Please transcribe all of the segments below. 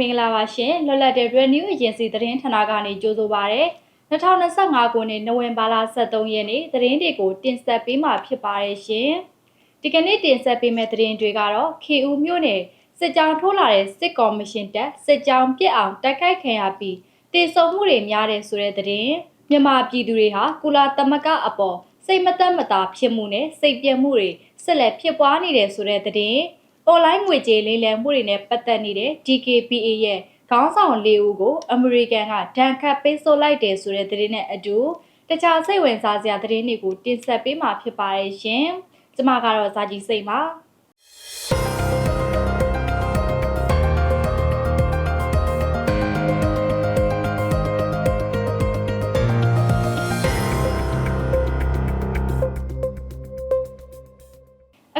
မင်္ဂလာပါရှင်လွတ်လပ်တဲ့ Red News Agency သတင်းဌာနကနေကြိုဆိုပါရစေ2025ခုနှစ်နိုဝင်ဘာလ23ရက်နေ့သတင်းတွေကိုတင်ဆက်ပေးမှာဖြစ်ပါတယ်ရှင်ဒီကနေ့တင်ဆက်ပေးမယ့်သတင်းတွေကတော့ KU မြို့နယ်စစ်ကြောင်းထိုးလာတဲ့စစ်ကော်မရှင်တပ်စစ်ကြောင်းပြစ်အောင်တိုက်ခိုက်ခံရပြီးတေဆုံမှုတွေများတယ်ဆိုတဲ့သတင်းမြန်မာပြည်သူတွေဟာကုလာသမဂအပေါ်စိတ်မသက်မသာဖြစ်မှုနဲ့စိတ်ပြတ်မှုတွေဆက်လက်ဖြစ်ပွားနေတယ်ဆိုတဲ့သတင်း အွန်လိုင်းငွေကြေးလိမ်လည်မှုတွေနဲ့ပတ်သက်နေတဲ့ DKPA ရဲ့ခေါင်းဆောင်၄ဦးကိုအမေရိကန်ကဒဏ်ခတ်ပိတ်ဆို့လိုက်တယ်ဆိုတဲ့သတင်းနဲ့အတူတခြားစိတ်ဝင်စားစရာသတင်းတွေကိုတင်ဆက်ပေးမှာဖြစ်ပါတယ်ရှင်။ကျွန်မကတော့ဇာကြီးစိတ်ပါ။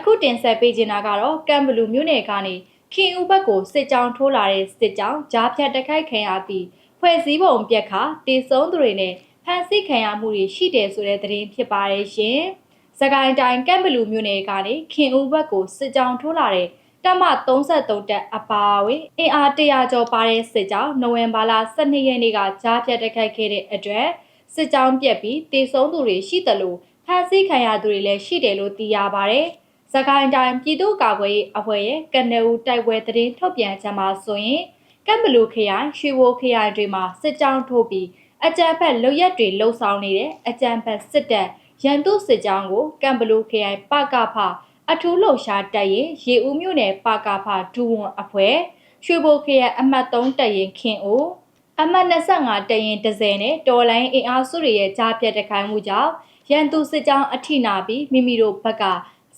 အခုတင်ဆက်ပေးချင်တာကတော့ကမ်ဘလူမြို့နယ်ကနေခင်ဦးဘက်ကိုစစ်ကြောင်းထိုးလာတဲ့စစ်ကြောင်းကြားဖြတ်တိုက်ခိုက်ခံရပြီးဖွဲ့စည်းပုံပြက်ခါတေဆုံးသူတွေနဲ့ဖမ်းဆီးခံရမှုတွေရှိတယ်ဆိုတဲ့သတင်းဖြစ်ပါတယ်ရှင်။စကိုင်းတိုင်းကမ်ဘလူမြို့နယ်ကနေခင်ဦးဘက်ကိုစစ်ကြောင်းထိုးလာတဲ့တပ်မ33တပ်အပါအဝင်အင်အား100ကျော်ပါတဲ့စစ်ကြောင်းနိုဝင်ဘာလ12ရက်နေ့ကကြားဖြတ်တိုက်ခိုက်ခဲ့တဲ့အတွက်စစ်ကြောင်းပြက်ပြီးတေဆုံးသူတွေရှိတယ်လို့ဖမ်းဆီးခံရသူတွေလည်းရှိတယ်လို့သိရပါတ ယ်။စကိုင်းတိုင်းပြည်သူ့ကာကွယ်ရေးအဖွဲ့ရဲ့ကနဦးတိုက်ပွဲသတင်းထုတ်ပြန်ချက်မှာဆိုရင်ကမ်ဘလူခရိုင်ရွှေဘိုခရိုင်တွေမှာစစ်ကြောင်းထိုးပြီးအကြမ်းဖက်လုပ်ရက်တွေလှုပ်ဆောင်နေတဲ့အကြမ်းဖက်စစ်တပ်ရန်သူစစ်ကြောင်းကိုကမ်ဘလူခရိုင်ပကဖအထူးလှုပ်ရှားတပ်ရင်ရေဦးမြို့နယ်ပကဖဒူဝန်အဖွဲ့ရွှေဘိုခရိုင်အမှတ်3တပ်ရင်ခင်ဦးအမှတ်25တပ်ရင်ဒဇယ်နဲ့တော်လိုင်းအင်အားစုတွေရဲ့ကြားပြတ်တခိုင်းမှုကြောင့်ရန်သူစစ်ကြောင်းအထိနာပြီးမိမိတို့ဘက်က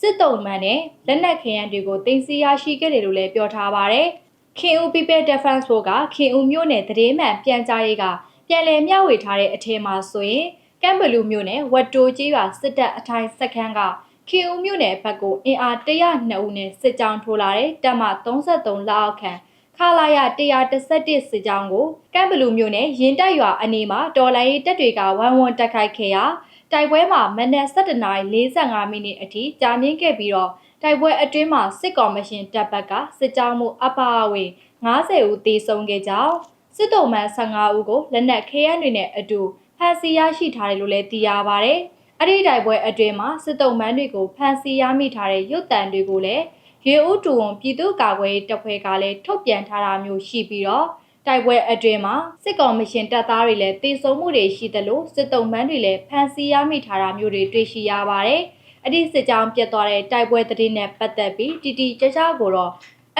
စစ်တုံးမှန်နဲ့လက်နက်ခဲယမ်းတွေကိုတင်စီရရှိခဲ့တယ်လို့လည်းပြောထားပါဗျ။ခင်ဦး People Defense Force ကခင်ဦးမြို့နယ်တရေမှန်ပြန်ကြားရေးကပြန်လည်မျှဝေထားတဲ့အထက်မှာဆိုရင်ကမ်ဘလူမြို့နယ်ဝတ်တိုးကြီးရွာစစ်တပ်အထိုင်စခန်းကခင်ဦးမြို့နယ်ဘက်ကိုအင်အား102ဦးနဲ့စစ်ကြောင်းထိုးလာတဲ့တပ်မ33လက်အောက်ခံခလာရ111စစ်ကြောင်းကိုကမ်ဘလူမြို့နယ်ရင်တက်ရွာအနီးမှာတော်လိုင်းတပ်တွေကဝိုင်းဝန်းတိုက်ခိုက်ခဲ့ရာ တိုက်ပွဲမှာမနက်7:45မိနစ်အထိကြာမြင့်ခဲ့ပြီးတော့တိုက်ပွဲအတွင်းမှာစစ်ကောင်မရှင်တပ်ဘက်ကစစ်ကြောင်းမှုအပါအဝင်90ဦးသေဆုံးခဲ့ကြောင်းစစ်တုံးမှန်15ဦးကိုလက်နက်ခဲယမ်းတွေနဲ့အတူဖမ်းဆီးရရှိထားတယ်လို့လည်းသိရပါဗျ။အဲ့ဒီတိုက်ပွဲအတွင်းမှာစစ်တုံးမှန်တွေကိုဖမ်းဆီးရမိထားတဲ့ရုပ်တံတွေကိုလည်းရေဦးတူဝန်ပြည်သူ့ကာကွယ်ရေးတပ်ဖွဲ့ကလည်းထုတ်ပြန်ထားတာမျိုးရှိပြီးတော့ တိုက်ပွဲအတွင်းမှာစစ်ကောင်မရှင်တပ်သားတွေလည်းတေဆုံးမှုတွေရှိသလိုစစ်တုံးမှန်းတွေလည်းဖမ်းဆီးရမိထားတာမျိုးတွေတွေ့ရှိရပါတယ်။အဲ့ဒီစစ်ကြောင်းပြတ်သွားတဲ့တိုက်ပွဲသတင်းနဲ့ပတ်သက်ပြီးတီတီကြကြကိုတော့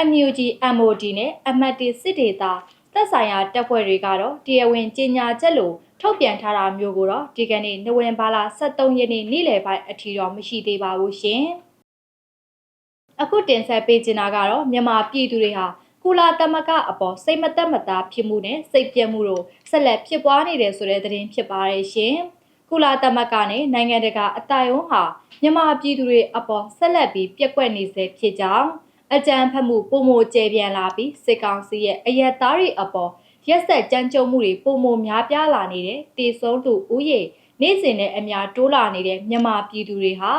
MUG MOD နဲ့အမတ်တီစစ်ဒေတာသက်ဆိုင်ရာတပ်ဖွဲ့တွေကတော့တရားဝင်ကြေညာချက်လို့ထုတ်ပြန်ထားတာမျိုးကိုတော့ဒီကနေ့နိုဝင်ဘာလ23ရက်နေ့နေ့လယ်ပိုင်းအထိတော့မရှိသေးပါဘူးရှင်။အခုတင်ဆက်ပေးချင်တာကတော့မြန်မာပြည်သူတွေဟာ ကုလာသမဂအပေါ်စိတ်မသက်မသာဖြစ်မှုနဲ့စိတ်ပြတ်မှုတို့ဆက်လက်ဖြစ်ပွားနေတယ်ဆိုတဲ့သတင်းဖြစ်ပါတယ်ရှင်။ကုလာသမဂနဲ့နိုင်ငံတကာအတိုင်အဝန်းဟာမြန်မာပြည်သူတွေအပေါ်ဆက်လက်ပြီးပြက်ကွက်နေစေဖြစ်ကြောင်းအကြံဖတ်မှုပုံမကျဲပြန်လာပြီးစစ်ကောင်စီရဲ့အယက်သားတွေအပေါ်ရက်ဆက်ကြမ်းကြုတ်မှုတွေပုံမများပြားလာနေတဲ့တေဆုံးသူဥယေနေ့စဉ်နဲ့အများတိုးလာနေတဲ့မြန်မာပြည်သူတွေဟာ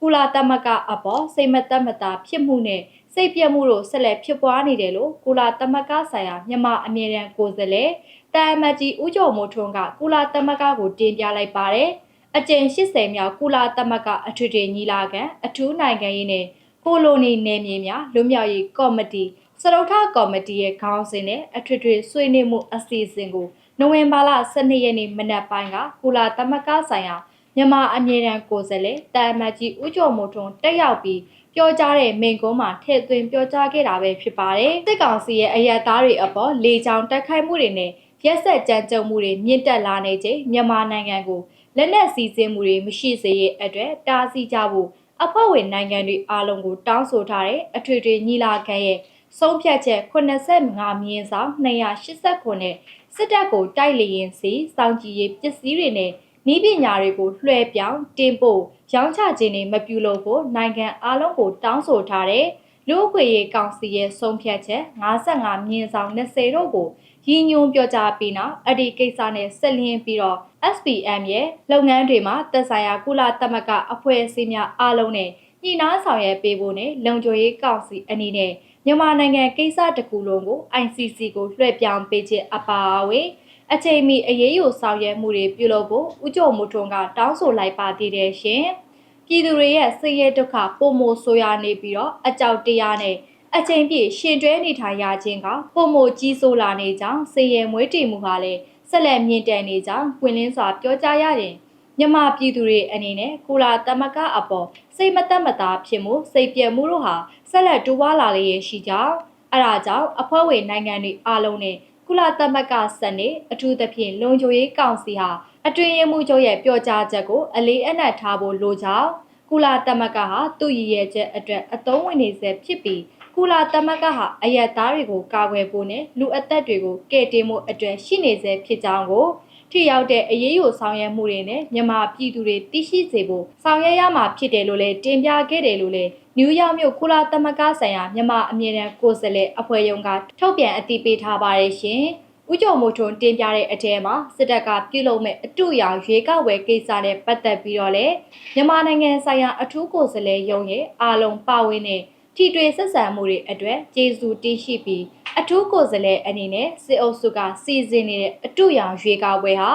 ကုလာသမဂအပေါ်စိတ်မသက်မသာဖြစ်မှုနဲ့ စိတ်ပြတ်မှုတို့ဆက်လက်ဖြစ်ပွားနေတယ်လို့ကုလာသမဂဆိုင်ရာမြန်မာအမြဲတမ်းကိုယ်စားလှယ်တာအမတ်ကြီးဦးကျော်မိုးထွန်းကကုလာသမဂကိုတင်ပြလိုက်ပါတယ်။အကြိမ်80မြောက်ကုလာသမဂအထွေထွေညီလာခံအထူးနိုင်ငံရေးနဲ့ကိုလိုနီနယ်မြေများလွတ်မြောက်ရေးကော်မတီစရုထကော်မတီရဲ့ခေါင်းစဉ်နဲ့အထွေထွေဆွေးနွေးမှုအစီအစဉ်ကိုနိုဝင်ဘာလ12ရက်နေ့မနက်ပိုင်းကကုလာသမဂဆိုင်ရာမြန်မာအမြဲတမ်းကိုယ်စားလှယ်တာအမတ်ကြီးဦးကျော်မိုးထွန်းတက်ရောက်ပြီး ပြောကြားတဲ့မိန့်ခွန်းမှာထည့်သွင်းပြောကြားခဲ့တာပဲဖြစ်ပါတယ်။စစ်ကောင်စီရဲ့အယက်သားတွေအပေါ်လေကြောင်းတိုက်ခိုက်မှုတွေနဲ့ရက်ဆက်ကြမ်းကြုတ်မှုတွေမြင့်တက်လာနေချိန်မြန်မာနိုင်ငံကိုလက်နက်စီးဆင်းမှုတွေမရှိစေရအတွက်တားဆီးကြဖို့အဖွဲ့ဝင်နိုင်ငံတွေအားလုံးကိုတောင်းဆိုထားတဲ့အထွေထွေညီလာခံရဲ့ဆုံးဖြတ်ချက်85မြင်းဆောင်289နဲ့စစ်တပ်ကိုတိုက်လျင်စီစောင့်ကြည့်ရေးပစ္စည်းတွေနဲ့ ဤပညာတွေကိုလွှဲပြောင်းတင်ပို့ရောင်းချခြင်းတွေမပြုလုပ်ဖို့နိုင်ငံအားလုံးကိုတောင်းဆိုထားတဲ့လူ့အခွင့်အရေးကောင်စီရဲ့ဆုံးဖြတ်ချက်55မြင်းဆောင်20တို့ကိုရည်ညွှန်းပြောကြားပြီးနောက်အဲ့ဒီကိစ္စနဲ့ဆက်လျင်းပြီးတော့ SPM ရဲ့လုပ်ငန်းတွေမှာသက်ဆိုင်ရာကုလသမဂ္ဂအဖွဲ့အစည်းများအားလုံးနဲ့ညှိနှိုင်းဆောင်ရွက်ပေးဖို့နဲ့လုံခြုံရေးကောင်စီအနေနဲ့မြန်မာနိုင်ငံကိစ္စတစ်ခုလုံးကို ICC ကိုလွှဲပြောင်းပေးခြင်းအပါအဝင် အချိန်မီအရေးယူဆောင်ရွက်မှုတွေပြုလုပ်ဖို့ဦးကျော်မိုးထွန်းကတောင်းဆိုလိုက်ပါသေးတယ်ရှင်။ပြည်သူတွေရဲ့ဆင်းရဲဒုက္ခပုံမိုဆိုးရနေပြီးတော့အကြောက်တရားနဲ့အချိန်ပြည့်ရှင်တွဲနေထိုင်ရခြင်းကပုံမိုကြီးဆိုးလာနေကြောင်းဆင်းရဲမွေးတည်မှုဟာလည်းဆက်လက်မြင့်တက်နေကြောင်းပွင့်လင်းစွာပြောကြားရတယ်။မြန်မာပြည်သူတွေအနေနဲ့ကုလာသမဂအပေါ်စိတ်မသက်မသာဖြစ်မှုစိတ်ပြည့်မှုတို့ဟာဆက်လက်တိုးပွားလာလျက်ရှိကြောင်းအဲဒါကြောင့်အဖွဲ့ဝင်နိုင်ငံတွေအားလုံးနဲ့ ကုလသမဂ္ဂစနစ်အထူးသဖြင့်လုံခြုံရေးကောင်စီဟာအတွင်ရမှုချုပ်ရဲ့ပြောကြားချက်ကိုအလေးအနက်ထားဖို့လိုကြောင်းကုလသမဂ္ဂဟာသူ့ရည်ရွယ်ချက်အတွက်အသုံးဝင်နေစေဖြစ်ပြီးကုလသမဂ္ဂဟာအယက်သားတွေကိုကာကွယ်ဖို့နဲ့လူအသက်တွေကိုကယ်တင်ဖို့အတွက်ရှိနေစေဖြစ်ကြောင်းကိုထိရောက်တဲ့အရေးယူဆောင်ရွက်မှုတွေနဲ့မြန်မာပြည်သူတွေသိရှိစေဖို့ဆောင်ရွက်ရမှာဖြစ်တယ်လို့လည်းတင်ပြခဲ့တယ်လို့လည်း နယူးယောက်မြို့ကုလသမဂ္ဂဆိုင်ရာမြန်မာအမြင့်တန်းကိုယ်စားလှယ်အဖွဲ့ရုံးကထုတ်ပြန်အတည်ပြုထားပါတယ်ရှင်။ဦးကျော်မိုးထွန်းတင်ပြတဲ့အထက်မှာစစ်တပ်ကပြုလုပ်မဲ့အတူရောင်ရွေးကောက်ဝယ်ကိစ္စနဲ့ပတ်သက်ပြီးတော့လေမြန်မာနိုင်ငံဆိုင်ရာအထူးကိုယ်စားလှယ်ရုံးရဲ့အားလုံးပါဝင်တဲ့ထိတွေ့ဆက်ဆံမှုတွေအတွက်ကျေးဇူးတင်ရှိပြီးအထူးကိုယ်စားလှယ်အနေနဲ့စစ်အုပ်စုကစီစဉ်နေတဲ့အတူရောင်ရွေးကောက်ဝယ်ဟာ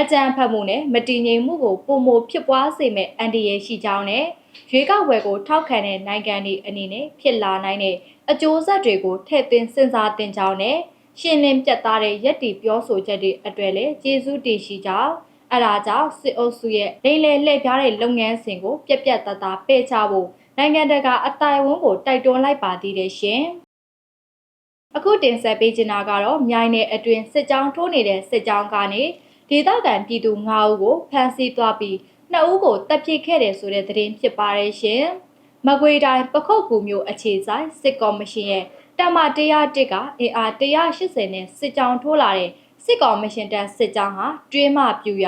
အကြံဖတ်မှုနဲ့မတည်ငြိမ်မှုကိုပုံမဖြစ်ပွားစေမဲ့အန်ဒီရဲ့ရှိကြောင်းနဲ့ ရွေးကောက်ဝယ်ကိုထောက်ခံတဲ့နိုင်ငံတွေအနေနဲ့ဖြစ်လာနိုင်တဲ့အကျိုးဆက်တွေကိုထည့်သွင်းစဉ်းစားသင့်ကြောင်းနဲ့ရှင်းလင်းပြတ်သားတဲ့ယက်တီပြောဆိုချက်တွေအတွက်လည်းကျေးဇူးတင်ရှိကြောင်းအဲဒါကြောင့်စစ်အုပ်စုရဲ့လိမ့်လေလှည့်ပြားတဲ့လုပ်ငန်းစဉ်ကိုပြက်ပြက်သားသားပယ်ချဖို့နိုင်ငံတကာအတိုင်ဝန်းကိုတိုက်တွန်းလိုက်ပါသေးတယ်ရှင်။အခုတင်ဆက်ပေးချင်တာကတော့မြိုင်နယ်အတွင်းစစ်ကြောင်းထိုးနေတဲ့စစ်ကြောင်းကနေဒေသခံပြည်သူ9ဦးကိုဖမ်းဆီးသွားပြီး 2ဦးကိုတပ်ပစ်ခဲ့တယ်ဆိုတဲ့သတင်းဖြစ်ပါတယ်ရှင်။မကွေတိုင်းပခုတ်ကူမျိုးအခြေဆိုင်စစ်ကော်မရှင်ရဲ့တမ101ကအင်အား180နဲ့စစ်ကြောင်းထိုးလာတဲ့စစ်ကော်မရှင်တပ်စစ်ကြောင်းဟာတွင်းမပြူရ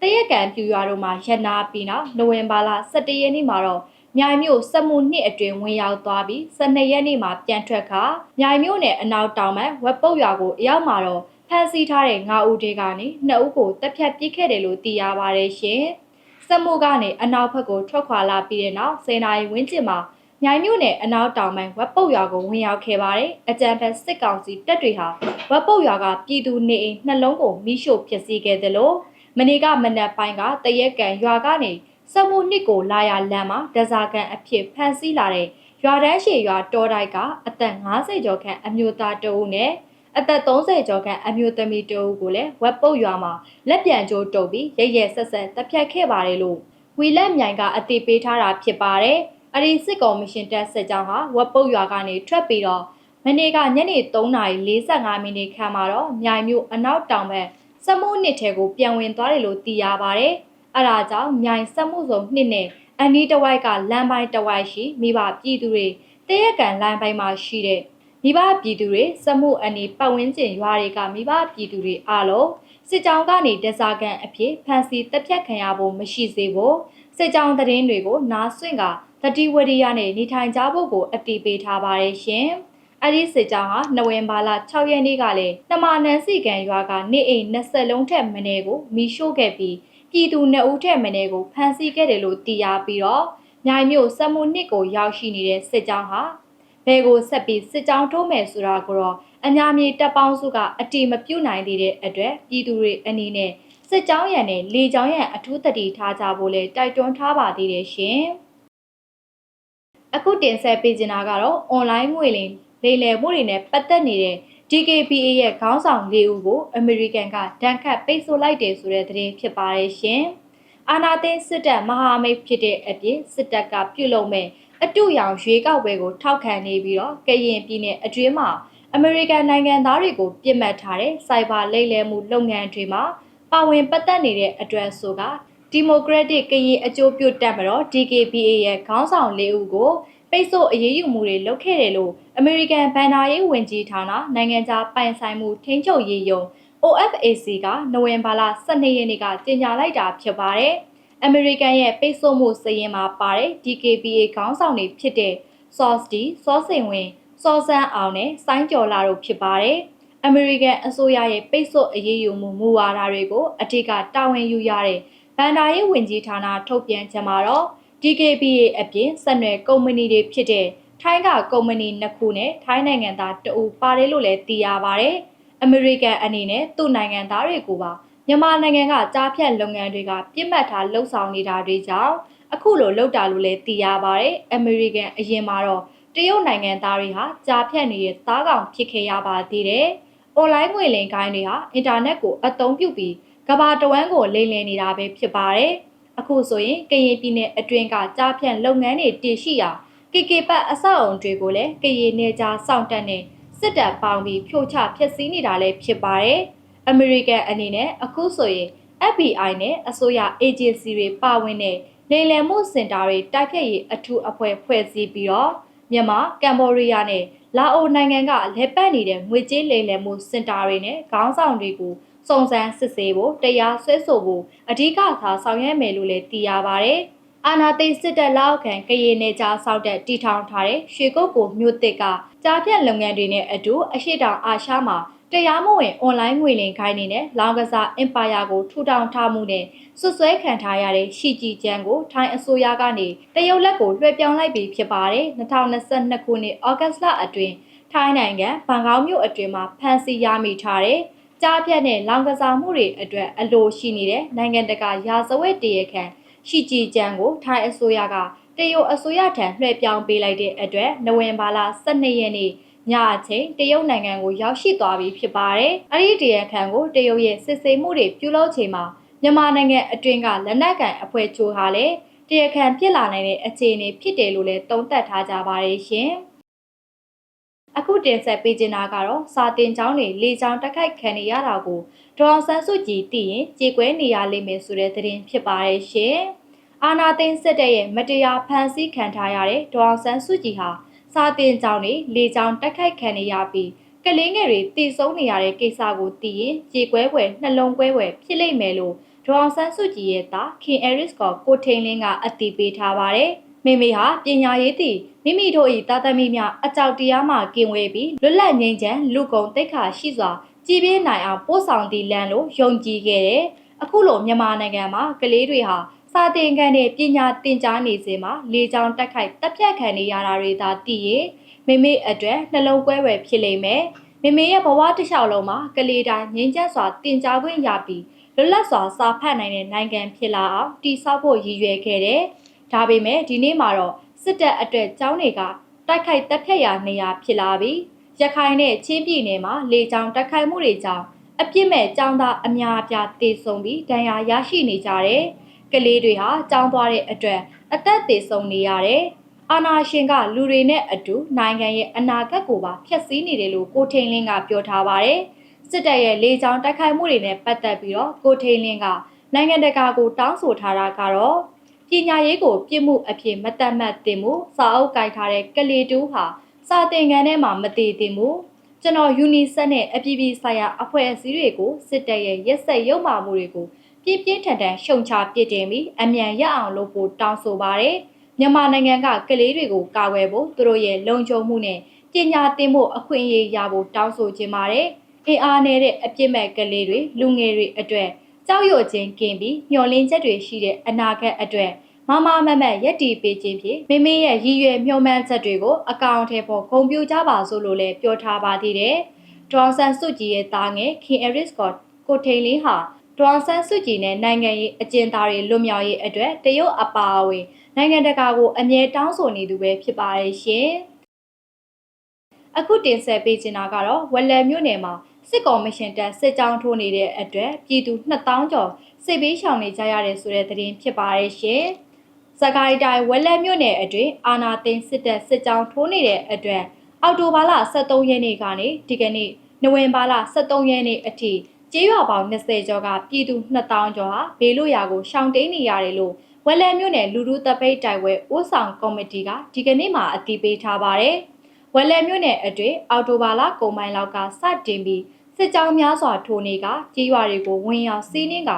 တရက်ကန်ပြူရတို့မှာရန်နာပြီးနောက်နိုဝင်ဘာလ17ရက်နေ့မှာတော့မြိုင်မြို့စက်မှုနှစ်အတွင်ဝင်ရောက်သွားပြီး12ရက်နေ့မှာပြန်ထွက်ခါမြိုင်မြို့နယ်အနောက်တောင်ဘက်ဝက်ပုတ်ရွာကိုအရောက်မှာတော့ဖမ်းဆီးထားတဲ့9ဦးတေကနေ2ဦးကိုတပ်ဖြတ်ပစ်ခဲ့တယ်လို့သိရပါတယ်ရှင်။ စက်မှုကနေအနောက်ဘက်ကိုထွက်ခွာလာပြီးတဲ့နောက်10နာရီဝန်းကျင်မှာမြိုင်မြို့နယ်အနောက်တောင်ပိုင်းဝက်ပုတ်ရွာကိုဝင်ရောက်ခဲ့ပါတယ်။အကြံဖက်စစ်ကောင်စီတပ်တွေဟာဝက်ပုတ်ရွာကပြည်သူနေအိမ်နှလုံးကိုမိရှို့ဖျက်ဆီးခဲ့တယ်လို့မနေ့ကမနက်ပိုင်းကတရက်ကန်ရွာကနေစက်မှုနှစ်ကိုလာရလမ်းမှာဒဇာကန်အဖြစ်ဖမ်းဆီးလာတဲ့ရွာတန်းရှည်ရွာတောတိုက်ကအသက်50ကျော်ခန့်အမျိုးသားတဦးနဲ့ အသက်30ကျော်ခန့်အမျိုးသမီးတဦးကိုလည်းဝက်ပုတ်ရွာမှာလက်ပြန်ကျိုးတုပ်ပြီးရရဆက်ဆက်တပ်ဖြတ်ခဲ့ပါတယ်လို့ဝီလက်မြိုင်ကအတိပေးထားတာဖြစ်ပါတယ်။အဒီစစ်ကော်မရှင်တပ်စစ်ကြောင်းဟာဝက်ပုတ်ရွာကနေထွက်ပြီးတော့မနေ့ကညနေ3:45မိနစ်ခန့်မှာတော့မြိုင်မြို့အနောက်တောင်ဘက်စမိုးနှစ်ထဲကိုပြန်ဝင်သွားတယ်လို့သိရပါတယ်။အဲဒါကြောင့်မြိုင်စက်မှုစုံနှစ်နဲ့အန်ဒီတဝိုက်ကလမ်းပိုင်းတဝိုက်ရှိမိဘပြည်သူတွေတရက်ကန်လမ်းပိုင်းမှာရှိတဲ့ မိဘပြည်သူတွေစမှုအန်ဒီပတ်ဝန်းကျင်ရွာတွေကမိဘပြည်သူတွေအားလုံးစစ်ကြောင်းကနေဒဇာကန်အဖြစ်ဖန်စီတက်ဖြတ်ခံရဖို့မရှိစေဖို့စစ်ကြောင်းသတင်းတွေကိုနားဆွင့်ကတတိဝရိယနဲ့နေထိုင်ကြဖို့ကိုအတည်ပြုထားပါတယ်ရှင်။အဲ့ဒီစစ်ကြောင်းဟာနိုဝင်ဘာလ6ရက်နေ့ကလည်းနှမနန်းစီကန်ရွာကနေအိမ်20လုံးထက်မနည်းကိုမီးရှို့ခဲ့ပြီးပြည်သူနှစ်ဦးထက်မနည်းကိုဖမ်းဆီးခဲ့တယ်လို့သိရပြီးတော့မြိုင်မြို့စက်မှုနှစ်ကိုရောက်ရှိနေတဲ့စစ်ကြောင်းဟာ ဘယ်ကိုဆက်ပြီးစစ်ကြောင်းထိုးမယ်ဆိုတာကိုတော့အများမြေတပ်ပေါင်းစုကအတိမပြုတ်နိုင်သေးတဲ့အတွက်ပြည်သူတွေအနေနဲ့စစ်ကြောင်းရံနဲ့လေကြောင်းရံအထူးတတိထားကြဖို့လဲတိုက်တွန်းထားပါသေးတယ်ရှင်။အခုတင်ဆက်ပေးချင်တာကတော့ online ငွေလိမ်လေလည်မှုတွေနဲ့ပတ်သက်နေတဲ့ DKPA ရဲ့ခေါင်းဆောင်၄ဦးကိုအမေရိကန်ကဒဏ်ခတ်ပိတ်ဆို့လိုက်တယ်ဆိုတဲ့သတင်းဖြစ်ပါတယ်ရှင်။ အာနာသိန်းစစ်တပ်မဟာမိတ်ဖြစ်တဲ့အပြင်စစ်တပ်ကပြုလုပ်မဲ့အတူရောင်ရွေးကောက်ပွဲကိုထောက်ခံနေပြီးတော့ကရင်ပြည်နယ်အတွင်းမှာအမေရိကန်နိုင်ငံသားတွေကိုပြစ်မှတ်ထားတဲ့စိုက်ဘာလိမ့်လဲမှုလုပ်ငန်းတွေမှာပါဝင်ပတ်သက်နေတဲ့အတွက်ဆိုကဒီမိုကရက်တစ်ကရင်အကျိုးပြုတက်မတော် DKPA ရဲ့ခေါင်းဆောင်၄ဦးကိုပိတ်ဆို့အရေးယူမှုတွေလုပ်ခဲ့တယ်လို့အမေရိကန်ဘဏ္ဍာရေးဝန်ကြီးဌာနနိုင်ငံခြားပိုင်ဆိုင်မှုထိန်းချုပ်ရေးယုံ OFAC ကနိုဝင်ဘာလ12ရက်နေ့ကကြေညာလိုက်တာဖြစ်ပါတယ်။အမေရိကန်ရဲ့ပိတ်ဆို့မှုစည်ရင်မှာပါတဲ့ DKBA ခေါင်းဆောင်တွေဖြစ်တဲ့ Sosty, စောစိန်ဝင်းစောစန်းအောင်နဲ့စိုင်းကျော်လာတို့ဖြစ်ပါတယ်။အမေရိကန်အစိုးရရဲ့ပိတ်ဆို့အရေးယူမှုမူဝါဒတွေကိုအထက်ကတာဝန်ယူရတဲ့ဘန်ဒါရေးဝန်ကြီးဌာနထုတ်ပြန်ချက်မှာတော့ DKBA အပြင်ဆက်နွယ်ကုမ္ပဏီတွေဖြစ်တဲ့ထိုင်းကကုမ္ပဏီနှစ်ခုနဲ့ထိုင်းနိုင်ငံသားတအူပါတယ်လို့လည်းသိရပါတယ်။ အမေရိကန်အနေနဲ့သူ့နိုင်ငံသားတွေကိုပါမြန်မာနိုင်ငံကကြားဖြတ်လုပ်ငန်းတွေကပြစ်မှတ်ထားလှုပ်ဆောင်နေတာတွေကြောင့်အခုလိုလှုပ်တာလို့လည်းသိရပါတယ်။အမေရိကန်အရင်မှာတော့တရုတ်နိုင်ငံသားတွေဟာကြားဖြတ်နေတဲ့သားကောင်ဖြစ်ခဲ့ရပါသေးတယ်။ online ငွေလိမ်ကိုင်းတွေဟာအင်တာနက်ကိုအသုံးပြုပြီးကဘာတဝန်းကိုလိမ်လည်နေတာပဲဖြစ်ပါတယ်။အခုဆိုရင်ကရင်ပြည်နယ်အတွင်းကကြားဖြတ်လုပ်ငန်းတွေတည်ရှိရာ KK ပတ်အဆောက်အုံတွေကိုလည်းကရင်နေကြားစောင့်တက်နေ စစ်တပ်ပေါင်းပြီးဖြိုချဖျက်ဆီးနေတာလည်းဖြစ်ပါတယ်။အမေရိကန်အနေနဲ့အခုဆိုရင် FBI နဲ့အစိုးရ agency တွေပါဝင်တဲ့လိမ်လည်မှုစင်တာတွေတိုက်ခတ်ရေးအထူးအဖွဲ့ဖွဲ့စည်းပြီးတော့မြန်မာကမ်ဘောဒီးယားနဲ့လာအိုနိုင်ငံကလက်ပတ်နေတဲ့ငွေကြေးလိမ်လည်မှုစင်တာတွေနဲ့ခေါင်းဆောင်တွေကိုစုံစမ်းစစ်ဆေးဖို့တရားစွဲဆိုဖို့အဓိကထားဆောင်ရွက်မယ်လို့လည်းသိရပါတယ်။ အာနာသိန်းစစ်တပ်လောက်ခံကရင်နယ်ကြားစောက်တဲ့တီထောင်ထားတဲ့ရွှေကုတ်ကိုမြို့တစ်ကကြားဖြတ်လုပ်ငန်းတွေနဲ့အတူအရှိတောင်အာရှမှာတရားမဝင်အွန်လိုင်းငွေလိမ်ခိုင်းနေတဲ့လောင်ကစားအင်ပါယာကိုထူထောင်ထားမှုနဲ့ဆွဆွဲခံထားရတဲ့ရှီဂျီကျန်းကိုထိုင်းအစိုးရကနေတရုတ်လက်ကိုလွှဲပြောင်းလိုက်ပြီးဖြစ်ပါတယ်2022ခုနှစ်ဩဂတ်လအတွင်းထိုင်းနိုင်ငံဘန်ကောက်မြို့အတွင်းမှာဖမ်းဆီးရမိထားတဲ့ကြားဖြတ်တဲ့လောင်ကစားမှုတွေအတွက်အလိုရှိနေတဲ့နိုင်ငံတကာရာဇဝတ်တရခန့် ရှီဂျီကျန်းကိုထိုင်းအစိုးရကတရုတ်အစိုးရထံလွှဲပြောင်းပေးလိုက်တဲ့အတွက်နိုဝင်ဘာလ12ရက်နေ့ညအချိန်တရုတ်နိုင်ငံကိုရောက်ရှိသွားပြီဖြစ်ပါတယ်။အဲ့ဒီတရခန့်ကိုတရုတ်ရဲ့စစ်ဆေးမှုတွေပြုလုပ်ချိန်မှာမြန်မာနိုင်ငံအတွင်းကလက်နက်ကန်အဖွဲ့ချို့ဟာလည်းတရားခံဖြစ်လာနိုင်တဲ့အခြေအနေဖြစ်တယ်လို့လည်းသုံးသပ်ထားကြပါတယ်ရှင်။ အခုတင်ဆက်ပေးချင်တာကတော့စာတင်ကျောင်းတွေလေကျောင်းတက်ခိုက်ခံနေရတာကိုဒေါအောင်ဆန်းစုကြည်တည်ရင်ကြေကွဲနေရလိမ့်မယ်ဆိုတဲ့သတင်းဖြစ်ပါတယ်ရှင်။အာနာသိန်းစစ်တပ်ရဲ့မတရားဖမ်းဆီးခံထားရတဲ့ဒေါအောင်ဆန်းစုကြည်ဟာစာတင်ကျောင်းတွေလေကျောင်းတက်ခိုက်ခံနေရပြီးကလေးငယ်တွေတည်ဆုံးနေရတဲ့ကိစ္စကိုသိရင်ကြေကွဲွယ်နှလုံးကွဲွယ်ဖြစ်လိမ့်မယ်လို့ဒေါအောင်ဆန်းစုကြည်ရဲ့သားခင်အဲရစ်ကကိုထိန်လင်းကအတည်ပြုထားပါတယ်။ မိမိဟာပညာရေးသည့်မိမိတို့၏တာသမီများအကြောက်တရားမှကင်းဝေးပြီးလွတ်လပ်ငြိမ်းချမ်းလူကုန်တိတ်ခါရှိစွာကြည်ပြင်းနိုင်အောင်ပို့ဆောင်သည့်လမ်းလို့ယုံကြည်ခဲ့တယ်။အခုလိုမြန်မာနိုင်ငံမှာကလေးတွေဟာစာသင်ခန်းနဲ့ပညာသင်ကြားနေစဉ်မှာလေကြောင်းတက်ခိုက်တပ်ဖြတ်ခံနေရတာတွေသာသိရင်မိမိအတွက်နှလုံးကွဲဝယ်ဖြစ်လိမ့်မယ်။မိမိရဲ့ဘဝတစ်လျှောက်လုံးမှာကလေးတိုင်းငြိမ်းချမ်းစွာသင်ကြားခွင့်ရပြီးလွတ်လပ်စွာစာဖတ်နိုင်တဲ့နိုင်ငံဖြစ်လာအောင်တည်ဆောက်ဖို့ရည်ရွယ်ခဲ့တယ်။ ဒါပေမဲ့ဒီနေ့မှာတော့စစ်တပ်အတွက်ကျောင်းတွေကတိုက်ခိုက်တပ်ဖြတ်ရာနေရာဖြစ်လာပြီးရခိုင်နဲ့ချင်းပြည်နယ်မှာလေကြောင်းတိုက်ခိုက်မှုတွေကြောင့်အပြစ်မဲ့ကျောင်းသားအများအပြားတေဆုံးပြီးဒဏ်ရာရရှိနေကြတယ်။ကလေးတွေဟာကျောင်းသွားတဲ့အတွက်အသက်သေဆုံးနေရတယ်။အာနာရှင်ကလူတွေနဲ့အတူနိုင်ငံရဲ့အနာဂတ်ကိုပါဖျက်ဆီးနေတယ်လို့ကိုထိန်လင်းကပြောထားပါတယ်။စစ်တပ်ရဲ့လေကြောင်းတိုက်ခိုက်မှုတွေနဲ့ပတ်သက်ပြီးတော့ကိုထိန်လင်းကနိုင်ငံတကာကိုတောင်းဆိုထားတာကတော့ ပညာရေးကိုပြစ်မှုအဖြစ်မတတ်မှတ်သင့်မှုစာအုပ်ကိုင်ထားတဲ့ကလေးတူဟာစာသင်ခန်းထဲမှာမတည်သင့်မှုကျွန်တော်ယူနီဆက်နဲ့အပြည်ပြည်ဆိုင်ရာအဖွဲ့အစည်းတွေကိုစစ်တပ်ရဲ့ရက်စက်ရုပ်မာမှုတွေကိုပြင်းပြင်းထန်ထန်ရှုံချပစ်တင်ပြီးအမြန်ရအောင်လုပ်ဖို့တောင်းဆိုပါတယ်မြန်မာနိုင်ငံကကလေးတွေကိုကာကွယ်ဖို့သူတို့ရဲ့လုံခြုံမှုနဲ့ပညာသင်ဖို့အခွင့်အရေးရဖို့တောင်းဆိုခြင်းပါတယ်။အင်အားနည်းတဲ့အပြစ်မဲ့ကလေးတွေလူငယ်တွေအတွက် ကြောက်ရွံ့ခြင်းကင်းပြီးမျှော်လင့်ချက်တွေရှိတဲ့အနာဂတ်အတွက်မမမမရက်တီပေးခြင်းဖြင့်မိမိရဲ့ရည်ရွယ်မျှော်မှန်းချက်တွေကိုအကောင့်ထဲပေါ်ဂုဏ်ပြုကြပါစို့လို့လည်းပြောထားပါသေးတယ်။ဒေါ်ဆန်စုကြည်ရဲ့သားငယ်ခင်အရစ်ကော့ကိုထိန်လင်းဟာဒေါ်ဆန်စုကြည်နဲ့နိုင်ငံရေးအကျဉ်းသားတွေလွတ်မြောက်ရေးအတွက်တရုတ်အပါအဝင်နိုင်ငံတကာကိုအမြဲတောင်းဆိုနေသူပဲဖြစ်ပါရဲ့ရှင်။အခုတင်ဆက်ပေးချင်တာကတော့ဝက်လက်မြို့နယ်မှာ စစ်ကော်မရှင်တပ်စစ်ကြောင်းထိုးနေတဲ့အတွက်ပြည်သူ2000ကျော်စစ်ဘေးရှောင်နေကြရတဲ့ဆိုတဲ့သတင်းဖြစ်ပါရဲ့ရှင်။စကိုင်းတိုင်းဝက်လက်မြို့နယ်အတွင်းအာနာသိန်းစစ်တပ်စစ်ကြောင်းထိုးနေတဲ့အတွက်အော်တိုဘာလ23ရက်နေ့ကနေဒီကနေ့နိုဝင်ဘာလ23ရက်နေ့အထိကျေးရွာပေါင်း20ကျော်ကပြည်သူ2000ကျော်ဟာဘေးလွတ်ရာကိုရှောင်တိန်နေရတယ်လို့ဝက်လက်မြို့နယ်လူလူတပိတ်တိုင်ဝဲဦးဆောင်ကော်မတီကဒီကနေ့မှအတည်ပြုထားပါတယ်။ဝက်လက်မြို့နယ်အတွင်းအော်တိုဘာလကုန်ပိုင်းလောက်ကစတင်ပြီး စစ်ကြောင်းများစွာထိုးနေကကြေးရွာတွေကိုဝင်ရောက်စီးနှင်းက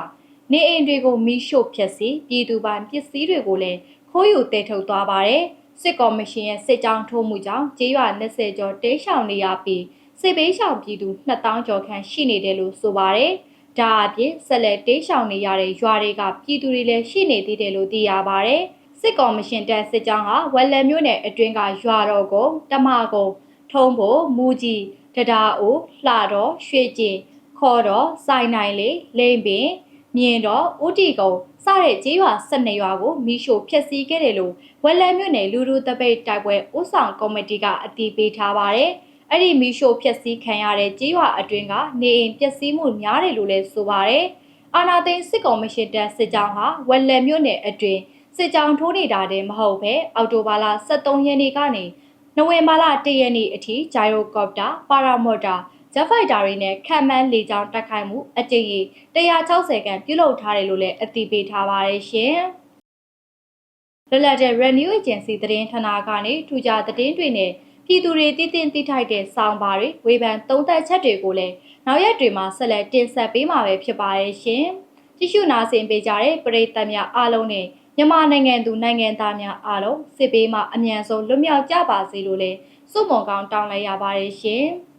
နေအိမ်တွေကိုမိရှို့ဖျက်ဆီးပြည်သူပိုင်ပစ္စည်းတွေကိုလည်းခိုးယူတဲထုတ်သွားပါတယ်စစ်ကော်မရှင်ရဲ့စစ်ကြောင်းထိုးမှုကြောင့်ကြေးရွာ20ကျော်တဲရှောင်နေရပြီးစစ်ဘေးရှောင်ပြည်သူ2000ကျော်ခန့်ရှိနေတယ်လို့ဆိုပါတယ်။ဒါအပြင်ဆက်လက်တေးရှောင်နေရတဲ့ရွာတွေကပြည်သူတွေလည်းရှိနေသေးတယ်လို့သိရပါတယ်။စစစ်ကော်မရှင်တပ်စစ်ကြောင်းဟာဝက်လက်မြို့နယ်အတွင်းကရွာတော်ကိုတမကုံထုံးဖို့မူကြီး တဒါအိုလှတော်ရွှေကျင်ခေါ်တော်စိုင်နိုင်လေလိမ့်ပင်မြင်တော်ဦးတီကုံစတဲ့ကျေးရွာ12ရွာကိုမိရှို့ဖျက်ဆီးခဲ့တယ်လို့ဝက်လက်မြို့နယ်လူလူတပိတ်တိုက်ပွဲဥဆောင်ကော်မတီကအတည်ပြုထားပါတယ်။အဲ့ဒီမိရှို့ဖျက်ဆီးခံရတဲ့ကျေးရွာအတွင်းကနေအိမ်ပျက်စီးမှုများတယ်လို့လည်းဆိုပါတယ်။အာနာသိန်းစစ်ကော်မရှင်တပ်စစ်ကြောင်းဟာဝက်လက်မြို့နယ်အတွင်းစစ်ကြောင်းထိုးနေတာတည်းမဟုတ်ပဲအော်တိုဘာလ23ရက်နေ့ကနေ နိုဝင်ဘာလ1ရက်နေ့အထိဂျိုင်ရိုကော်ပတာပါရာမော်တာဂျက်ဖိုက်တာတွေနဲ့ခံမှန်းလေကြောင်းတိုက်ခိုက်မှုအကြိမ်ရေ160ခန့်ပြုလုပ်ထားတယ်လို့လည်းအတည်ပြုထားပါတယ်ရှင်။လွတ်လပ်တဲ့ Renew Agency သတင်းဌာနကနေထူးခြားသတင်းတွေနဲ့ပြည်သူတွေတည်တင်တိထိုက်တဲ့စောင်းပါတွေဝေဖန်သုံးသပ်ချက်တွေကိုလည်းနောက်ရက်တွေမှာဆက်လက်တင်ဆက်ပေးမှာပဲဖြစ်ပါတယ်ရှင်။ကြည့်ရှုနားဆင်ပေးကြတဲ့ပရိသတ်များအားလုံးနဲ့ မြန်မာနိုင်ငံသူနိုင်ငံသားများအားလုံးစစ်ပေးမှအမြန်ဆုံးလွတ်မြောက်ကြပါစေလို့လည်းစုမုံကောင်းတောင်းလိုက်ရပါတယ်ရှင်။